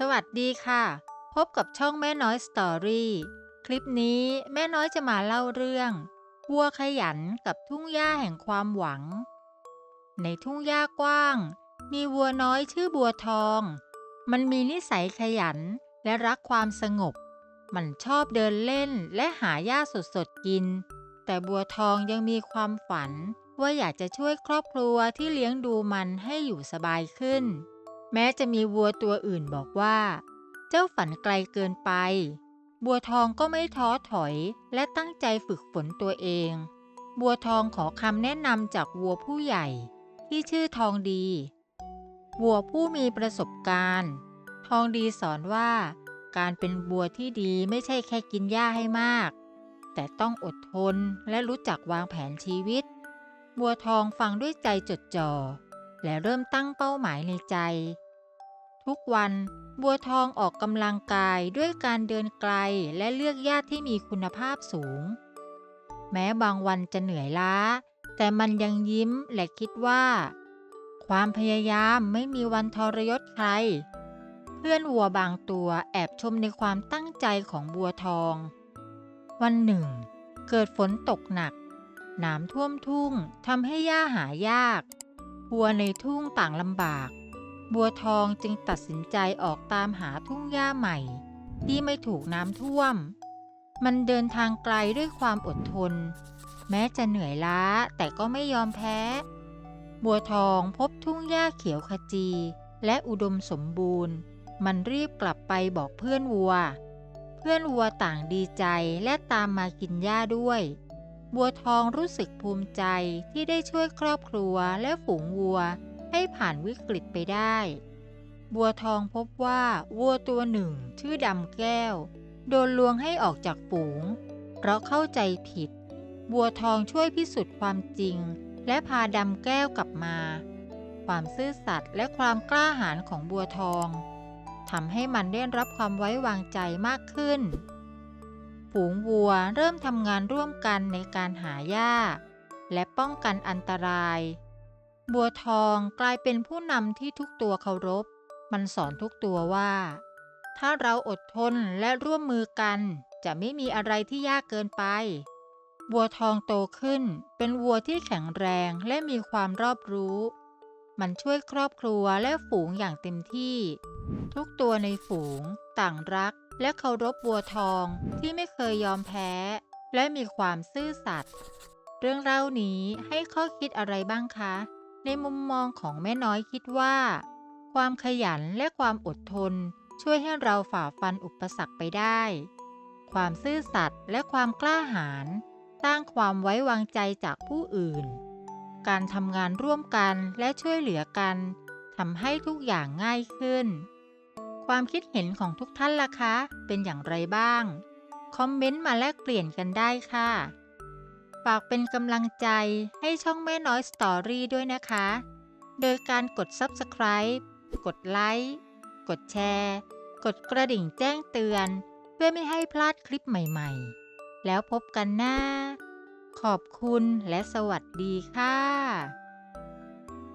สวัสดีค่ะ พบกับช่องแม่น้อยสตอรี่ คลิปนี้แม่น้อยจะมาเล่าเรื่องวัวขยันกับทุ่งหญ้าแห่งความหวัง ในทุ่งหญ้ากว้าง มีวัวน้อยชื่อบัวทอง มันมีนิสัยขยันและรักความสงบ มันชอบเดินเล่นและหาหญ้าสดๆกิน แต่บัวทองยังมีความฝันว่าอยากจะช่วยครอบครัวที่เลี้ยงดูมันให้อยู่สบายขึ้น แม้จะมีวัวตัวอื่นบอกว่า เจ้าฝันไกลเกินไป บัวทองก็ไม่ท้อถอยและตั้งใจฝึกฝนตัวเอง บัวทองขอคำแนะนำจากวัวผู้ใหญ่ ที่ชื่อทองดี วัวผู้มีประสบการณ์ ทองดีสอนว่า การเป็นบัวที่ดีไม่ใช่แค่กินหญ้าให้มาก แต่ต้องอดทนและรู้จักวางแผนชีวิต บัวทองฟังด้วยใจจดจ่อ และเริ่มตั้งเป้าหมายในใจ ทุกวันบัวทองออกกำลังกายด้วยการเดินไกลและเลือกหญ้าที่มีคุณภาพสูง แม้บางวันจะเหนื่อยล้า แต่มันยังยิ้มและคิดว่า ความพยายามไม่มีวันทรยศใคร เพื่อนวัวบางตัวแอบชมในความตั้งใจของบัวทอง วันหนึ่ง เกิดฝนตกหนักน้ำท่วมทุ่งทำให้หญ้าหายาก วัวในทุ่งต่างลำบาก บัวทองจึงตัดสินใจออกตามหาทุ่งหญ้าใหม่ ที่ไม่ถูกน้ำท่วม มันเดินทางไกลด้วยความอดทน แม้จะเหนื่อยล้าแต่ก็ไม่ยอมแพ้ บัวทองพบทุ่งหญ้าเขียวขจี และอุดมสมบูรณ์ มันรีบกลับไปบอกเพื่อนวัว เพื่อนวัวต่างดีใจและตามมากินหญ้าด้วย บัวทองรู้สึกภูมิใจที่ได้ช่วยครอบครัวและฝูงวัวให้ผ่านวิกฤตไปได้ บัวทองพบว่าวัวตัวหนึ่งชื่อดำแก้ว โดนลวงให้ออกจากฝูง เพราะเข้าใจผิด บัวทองช่วยพิสูจน์ความจริง และพาดำแก้วกลับมา ความซื่อสัตย์และความกล้าหาญของบัวทองทำให้มันได้รับความไว้วางใจมากขึ้น ฝูงวัวเริ่มทำงานร่วมกันในการหาหญ้า และป้องกันอันตราย บัวทองกลายเป็นผู้นำที่ทุกตัวเคารพ มันสอนทุกตัวว่า ถ้าเราอดทนและร่วมมือกันจะไม่มีอะไรที่ยากเกินไป บัวทองโตขึ้นเป็นวัวที่แข็งแรงและมีความรอบรู้ มันช่วยครอบครัวและฝูงอย่างเต็มที่ ทุกตัวในฝูง ต่างรัก และเคารพบัวทองที่ไม่เคยยอมแพ้ และมีความซื่อสัตย์เรื่องเล่านี้ให้ข้อคิดอะไรบ้างคะ ในมุมมองของแม่น้อยคิดว่า ความขยันและความอดทน ช่วยให้เราฝ่าฟันอุปสรรคไปได้ ความซื่อสัตย์และความกล้าหาญสร้างความไว้วางใจจากผู้อื่น การทำงานร่วมกันและช่วยเหลือกันทำให้ทุกอย่างง่ายขึ้น ความคิดเห็นของทุกท่านล่ะคะ เป็นอย่างไรบ้าง คอมเมนต์มาแลกเปลี่ยนกันได้ค่ะ ฝากเป็นกำลังใจให้ช่องแม่น้อยสตอรี่ด้วยนะคะ โดยการกด Subscribe กดไลค์ กดแชร์ กดกระดิ่งแจ้งเตือน เพื่อไม่ให้พลาดคลิปใหม่ๆ แล้วพบกันหน้า ขอบคุณและสวัสดีค่ะ